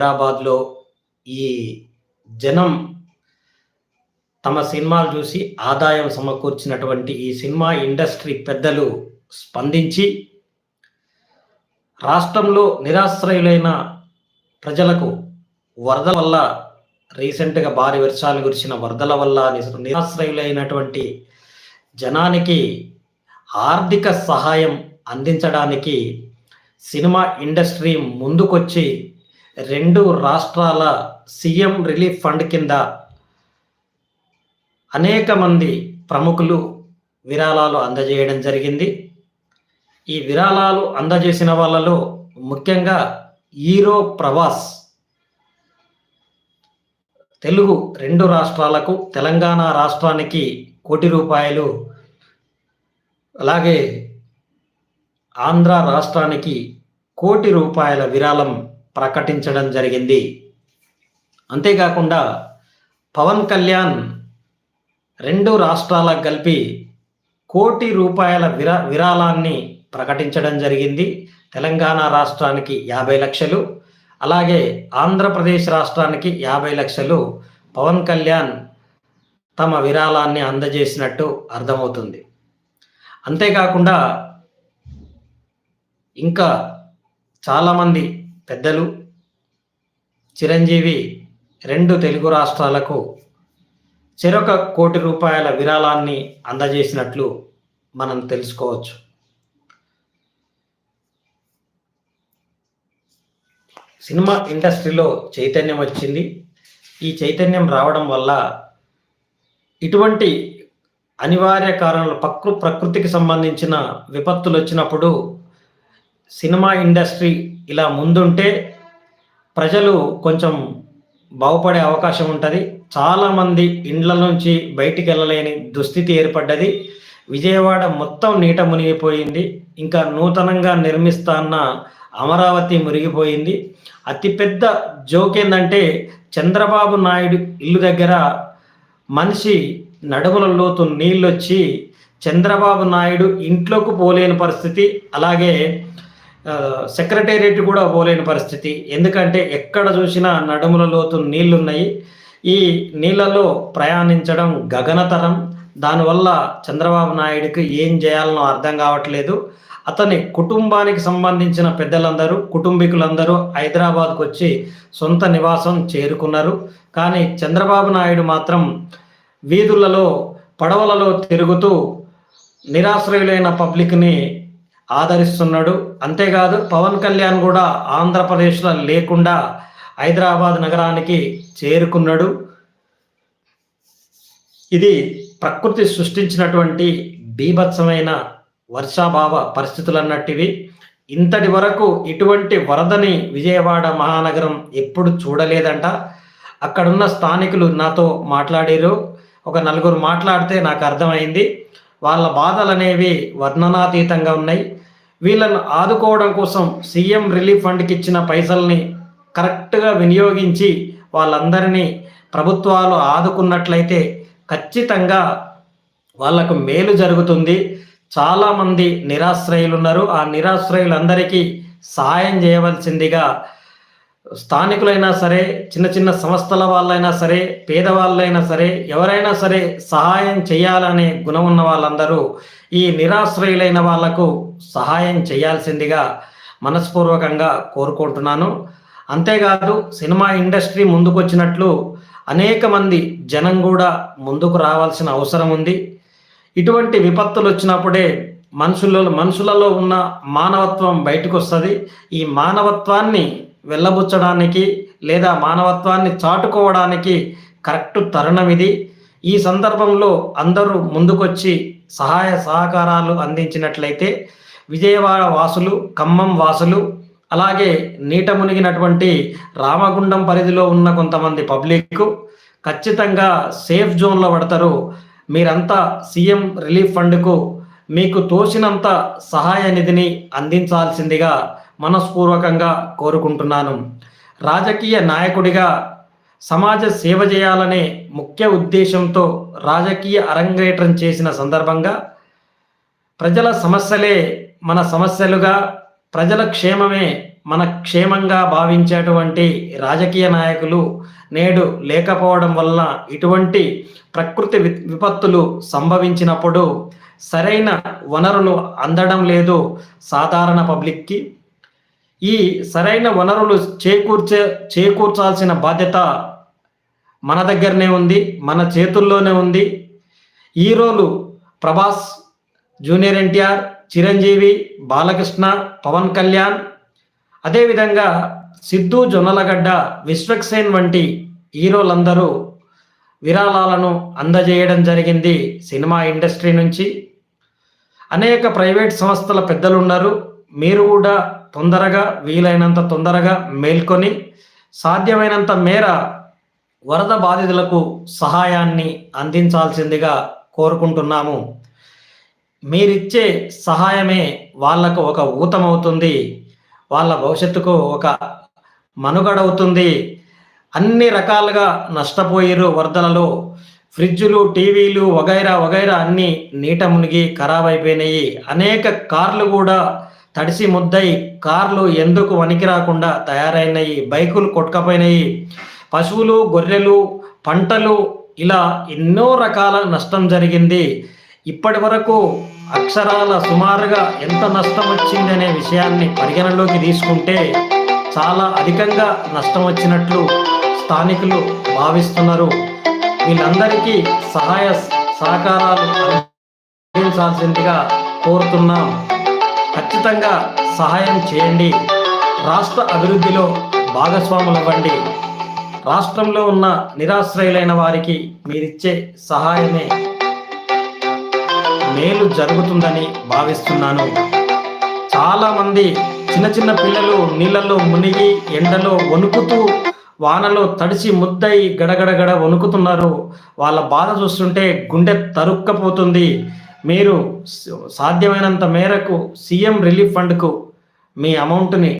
హైదరాబాద్లో ఈ జనం తమ సినిమాలు చూసి ఆదాయం సమకూర్చినటువంటి ఈ సినిమా ఇండస్ట్రీ పెద్దలు స్పందించి రాష్ట్రంలో నిరాశ్రయులైన ప్రజలకు వరదల వల్ల రీసెంట్గా భారీ వర్షాలు కురిసిన వరదల వల్ల నిరాశ్రయులైనటువంటి జనానికి ఆర్థిక సహాయం అందించడానికి సినిమా ఇండస్ట్రీ ముందుకొచ్చి రెండు రాష్ట్రాల సీఎం రిలీఫ్ ఫండ్ కింద అనేక మంది ప్రముఖులు విరాళాలు అందజేయడం జరిగింది. ఈ విరాళాలు అందజేసిన వాళ్ళలో ముఖ్యంగా ఈరో ప్రభాస్. తెలుగు రెండు రాష్ట్రాలకు తెలంగాణ రాష్ట్రానికి కోటి రూపాయలు అలాగే ఆంధ్ర రాష్ట్రానికి కోటి రూపాయల విరాళం ప్రకటించడం జరిగింది. అంతేకాకుండా పవన్ కళ్యాణ్ రెండు రాష్ట్రాలకు కలిపి కోటి రూపాయల విరా విరాళాన్ని ప్రకటించడం జరిగింది. తెలంగాణ రాష్ట్రానికి యాభై లక్షలు అలాగే ఆంధ్రప్రదేశ్ రాష్ట్రానికి యాభై లక్షలు పవన్ కళ్యాణ్ తమ విరాళాన్ని అందజేసినట్టు అర్థమవుతుంది. అంతేకాకుండా ఇంకా చాలామంది పెద్దలు చిరంజీవి రెండు తెలుగు రాష్ట్రాలకు చెరొక కోటి రూపాయల విరాళాన్ని అందజేసినట్లు మనం తెలుసుకోవచ్చు. సినిమా ఇండస్ట్రీలో చైతన్యం వచ్చింది. ఈ చైతన్యం రావడం వల్ల ఇటువంటి అనివార్య కారణాలు ప్రకృ ప్రకృతికి సంబంధించిన విపత్తులు వచ్చినప్పుడు సినిమా ఇండస్ట్రీ ఇలా ముందుంటే ప్రజలు కొంచెం బాగుపడే అవకాశం ఉంటుంది. చాలామంది ఇండ్ల నుంచి బయటికి వెళ్ళలేని దుస్థితి ఏర్పడ్డది. విజయవాడ మొత్తం నీట మునిగిపోయింది. ఇంకా నూతనంగా నిర్మిస్తాన్న అమరావతి మునిగిపోయింది అతిపెద్ద జోక్ ఏంటంటే చంద్రబాబు నాయుడు ఇల్లు దగ్గర మనిషి నడుముల లోతు నీళ్ళొచ్చి చంద్రబాబు నాయుడు ఇంట్లోకి పోలేని పరిస్థితి. అలాగే సెక్రటేరియట్ కూడా పోలేని పరిస్థితి. ఎందుకంటే ఎక్కడ చూసినా నడుముల లోతు నీళ్ళున్నాయి. ఈ నీళ్ళలో ప్రయాణించడం గగనతరం. దానివల్ల చంద్రబాబు నాయుడుకి ఏం చేయాలనో అర్థం కావట్లేదు. అతని కుటుంబానికి సంబంధించిన పెద్దలందరూ కుటుంబీకులందరూ హైదరాబాద్కు వచ్చి సొంత నివాసం చేరుకున్నారు. కానీ చంద్రబాబు నాయుడు మాత్రం వీధులలో పడవలలో తిరుగుతూ నిరాశ్రయులైన పబ్లిక్ని ఆదరిస్తున్నాడు. అంతేకాదు పవన్ కళ్యాణ్ కూడా ఆంధ్రప్రదేశ్లో లేకుండా హైదరాబాద్ నగరానికి చేరుకున్నాడు. ఇది ప్రకృతి సృష్టించినటువంటి బీభత్సమైన వర్షాభావ పరిస్థితులు అన్నట్టివి ఇంతటి వరకు ఇటువంటి వరదని విజయవాడ మహానగరం ఎప్పుడు చూడలేదంట. అక్కడున్న స్థానికులు నాతో మాట్లాడారు. ఒక నలుగురు మాట్లాడితే నాకు అర్థమైంది. వాళ్ళ బాధలు అనేవి వర్ణనాతీతంగా ఉన్నాయి. వీళ్ళను ఆదుకోవడం కోసం సీఎం రిలీఫ్ ఫండ్కి ఇచ్చిన పైసల్ని కరెక్ట్గా వినియోగించి వాళ్ళందరినీ ప్రభుత్వాలు ఆదుకున్నట్లయితే ఖచ్చితంగా వాళ్ళకు మేలు జరుగుతుంది. చాలామంది నిరాశ్రయులు ఉన్నారు ఆ నిరాశ్రయులందరికీ సహాయం చేయవలసిందిగా స్థానికులైనా సరే చిన్న చిన్న సంస్థల వాళ్ళైనా సరే పేదవాళ్ళైనా సరే ఎవరైనా సరే సహాయం చేయాలనే గుణం ఉన్న వాళ్ళందరూ ఈ నిరాశ్రయులైన వాళ్ళకు సహాయం చేయాల్సిందిగా మనస్పూర్వకంగా కోరుకుంటున్నాను. అంతేకాదు సినిమా ఇండస్ట్రీ ముందుకొచ్చినట్లు అనేక మంది జనం కూడా ముందుకు రావాల్సిన అవసరం ఉంది. ఇటువంటి విపత్తులు వచ్చినప్పుడే మనుషులలో మనుషులలో ఉన్న మానవత్వం బయటకు వస్తుంది ఈ మానవత్వాన్ని వెళ్ళబుచ్చడానికి లేదా మానవత్వాన్ని చాటుకోవడానికి కరెక్ట్ తరుణం ఇది. ఈ సందర్భంలో అందరూ ముందుకొచ్చి సహాయ సహకారాలు అందించినట్లయితే విజయవాడ వాసులు ఖమ్మం వాసులు అలాగే నీట మునిగినటువంటి రామగుండం పరిధిలో ఉన్న కొంతమంది పబ్లిక్ ఖచ్చితంగా సేఫ్ జోన్లో పడతారు. మీరంతా సీఎం రిలీఫ్ ఫండ్కు మీకు తోచినంత సహాయ నిధిని అందించాల్సిందిగా మనస్పూర్వకంగా కోరుకుంటున్నాను. రాజకీయ నాయకుడిగా సమాజ సేవ చేయాలనే ముఖ్య ఉద్దేశంతో రాజకీయ అరంగేట్రం చేసిన సందర్భంగా ప్రజల సమస్యలే మన సమస్యలుగా ప్రజల క్షేమమే మన క్షేమంగా భావించేటువంటి రాజకీయ నాయకులు నేడు లేకపోవడం వల్ల ఇటువంటి ప్రకృతి వి- విపత్తులు సంభవించినప్పుడు సరైన వనరులు అందడం లేదు సాధారణ పబ్లిక్కి. ఈ సరైన వనరులు చేకూర్చే చేకూర్చాల్సిన బాధ్యత మన దగ్గరనే ఉంది మన చేతుల్లోనే ఉంది. హీరోలు ప్రభాస్ జూనియర్ ఎన్టీఆర్ చిరంజీవి బాలకృష్ణ పవన్ కళ్యాణ్ అదేవిధంగా సిద్ధు జొన్నలగడ్డ విశ్వక్సేన్ వంటి హీరోలందరూ విరాళాలను అందజేయడం జరిగింది సినిమా ఇండస్ట్రీ నుంచి. అనేక ప్రైవేట్ సంస్థల పెద్దలు ఉన్నారు మీరు కూడా తొందరగా వీలైనంత తొందరగా మేల్కొని సాధ్యమైనంత మేర వరద బాధితులకు సహాయాన్ని అందించాల్సిందిగా కోరుకుంటున్నాము. మీరిచ్చే సహాయమే వాళ్ళకు ఒక ఊతమవుతుంది. వాళ్ళ భవిష్యత్తుకు ఒక మనుగడవుతుంది. అన్ని రకాలుగా నష్టపోయారు వరదలలో. ఫ్రిడ్జులు టీవీలు వగైరా వగైరా అన్నీ నీట మునిగి ఖరాబ్ అయిపోయినాయి అనేక కార్లు కూడా తడిసి ముద్దై కార్లు ఎందుకు వనికి రాకుండా తయారైనాయి? బైకులు కొట్టుకపోయినాయి. పశువులు గొర్రెలు పంటలు ఇలా ఎన్నో రకాల నష్టం జరిగింది. ఇప్పటి వరకు అక్షరాల సుమారుగా ఎంత నష్టం వచ్చింది అనే విషయాన్ని పరిగణలోకి తీసుకుంటే చాలా అధికంగా నష్టం వచ్చినట్లు స్థానికులు భావిస్తున్నారు. వీళ్ళందరికీ సహాయ సహకారాలు అందించాల్సిందిగా కోరుతున్నాం. ఖచ్చితంగా సహాయం చేయండి. రాష్ట్ర అభివృద్ధిలో భాగస్వాములవ్వండి. రాష్ట్రంలో ఉన్న నిరాశ్రయులైన వారికి మీరిచ్చే సహాయమే మేలు జరుగుతుందని భావిస్తున్నాను. చాలామంది చిన్న చిన్న పిల్లలు నీళ్ళలో మునిగి ఎండలో వణుకుతూ వానలో తడిసి ముద్దై గడగడగడ వణుకుతున్నారు. వాళ్ళ బాధ చూస్తుంటే గుండె తరుక్కపోతుంది. మీరు సాధ్యమైనంత మేరకు సీఎం రిలీఫ్ ఫండ్కు మీ అమౌంట్ని